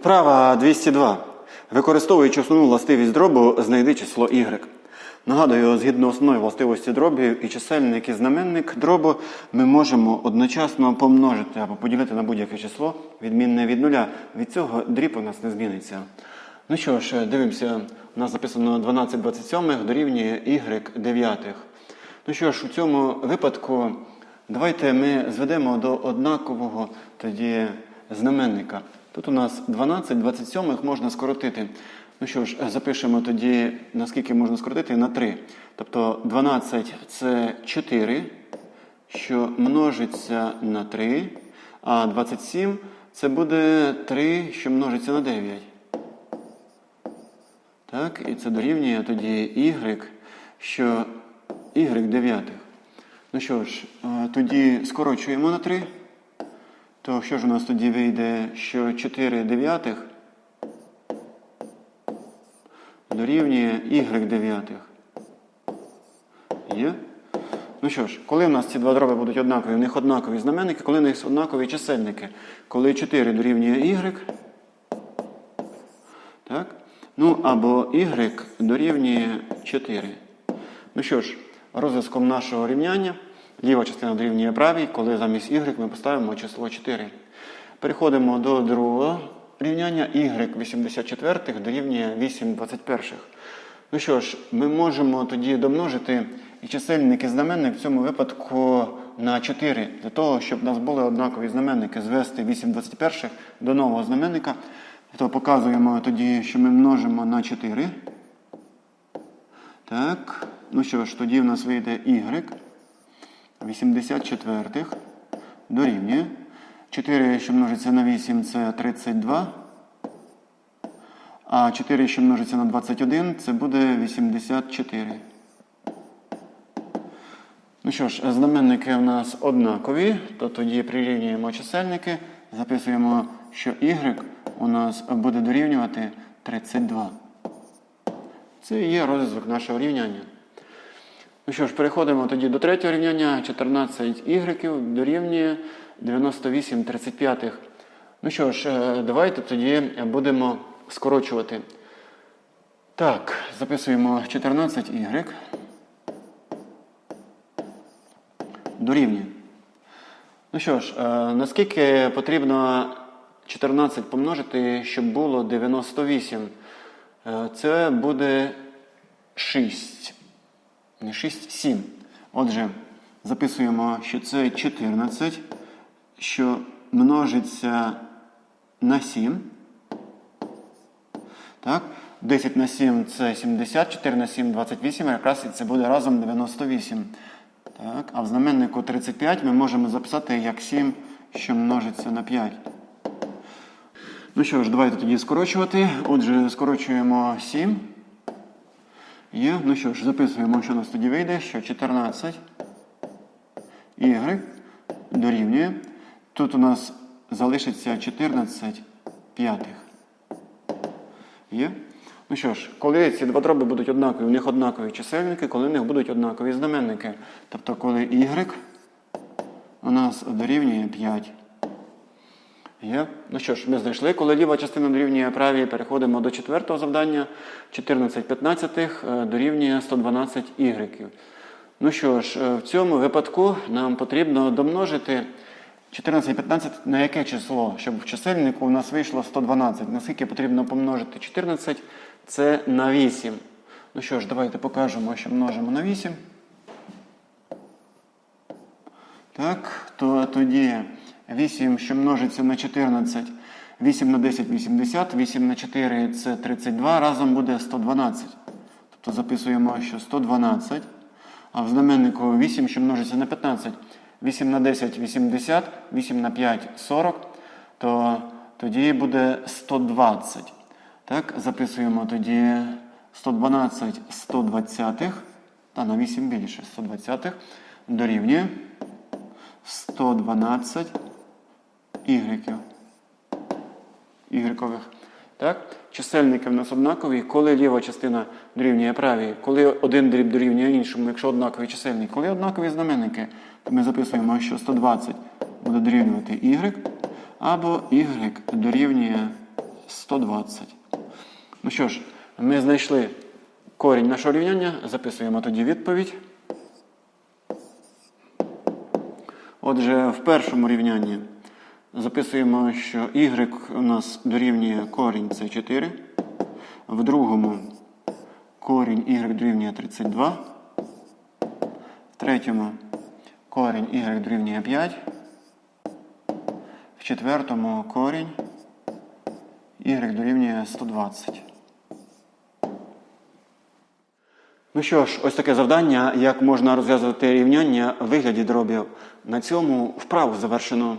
Вправа 202. Використовуючи основну властивість дробу, знайди число y. Нагадую, згідно основної властивості дробів і чисельник і знаменник дробу, ми можемо одночасно помножити або поділити на будь-яке число, відмінне від нуля. Від цього дріб у нас не зміниться. Ну що ж, дивимося, у нас записано 12 27 дорівнює y дев'ятих. Ну що ж, у цьому випадку давайте ми зведемо до однакового тоді знаменника. Тут у нас 12 27 можна скоротити. Ну що ж, запишемо тоді, наскільки можна скоротити, на 3. Тобто 12 це 4, що множиться на 3, а 27 це буде 3, що множиться на 9. Так, і це дорівнює тоді y, що y дев'ятих. Ну що ж, е, тоді скорочуємо на 3. То що ж у нас тоді вийде, що 4 дев'ятих дорівнює y дев'ятих. Є? Ну що ж, коли в нас ці два дроби будуть однакові, в них однакові знаменники, коли в них однакові чисельники. Коли 4 дорівнює y, так? Ну, або y дорівнює 4. Ну що ж, розв'язком нашого рівняння ліва частина дорівнює правій, коли замість y ми поставимо число 4. Переходимо до другого рівняння y 84 дорівнює 8 21. Ну що ж, ми можемо тоді домножити і чисельник і знаменник в цьому випадку на 4, для того, щоб у нас були однакові знаменники, звести 8 21 до нового знаменника. То показуємо тоді, що ми множимо на 4. Так, ну що ж, тоді в нас вийде y 84 дорівнює. 4, що множиться на 8, це 32. А 4, що множиться на 21, це буде 84. Ну що ж, знаменники в нас однакові, то тоді прирівнюємо чисельники, записуємо, що y у нас буде дорівнювати 32. Це і є розв'язок нашого рівняння. Ну що ж, переходимо тоді до третього рівняння. 14 y дорівнює 98 35. Ну що ж, е, давайте тоді будемо скорочувати. Так, записуємо 14 y дорівнює. Ну що ж, е, наскільки потрібно 14 помножити, щоб було 98? Е, Це буде 6. Не 6, 7. Отже, записуємо, що це 14, що множиться на 7. Так? 10 на 7 це 70, 4 на 7 28, якраз і це буде разом 98. Так, а в знаменнику 35 ми можемо записати як 7, що множиться на 5. Ну що ж, давайте тоді скорочувати. Отже, скорочуємо 7. Є. Ну що ж, записуємо, що у нас тоді вийде, що 14 y дорівнює. Тут у нас залишиться 14 п'ятих. Є? Ну що ж, коли ці два дроби будуть однакові, у них однакові чисельники, коли в них будуть однакові знаменники. Тобто, коли y у нас дорівнює 5. Є? Ну що ж, ми знайшли, коли ліва частина дорівнює правій, переходимо до четвертого завдання. 14 п'ятнадцятих е, дорівнює 112 y. Ну що ж, е, в цьому випадку нам потрібно домножити 14 15 на яке число? Щоб в чисельнику у нас вийшло 112. Наскільки потрібно помножити 14? Це на 8. Ну що ж, давайте покажемо, що множимо на 8. Так, то тоді 8, що множиться на 14, 8 на 10 80, 8 на 4 це 32, разом буде 112. Тобто записуємо, що 112. А в знаменнику 8, що множиться на 15, 8 на 10 80, 8 на 5 40, то тоді буде 120. Так, записуємо тоді 112 120, та на 8 більше 120 дорівнює 112 ігреків. Ігрекових. Так? Чисельники в нас однакові, коли ліва частина дорівнює правій, коли один дріб дорівнює іншому, якщо однакові чисельники, коли однакові знаменники, то ми записуємо, що 120 буде дорівнювати y, або y дорівнює 120. Ну що ж, ми знайшли корінь нашого рівняння, записуємо тоді відповідь. Отже, в першому рівнянні записуємо, що y у нас дорівнює корінь це 4. В другому корінь y дорівнює 32. В третьому корінь y дорівнює 5. В четвертому корінь y дорівнює 120. Ну що ж, ось таке завдання, як можна розв'язувати рівняння в вигляді дробів. На цьому вправу завершено.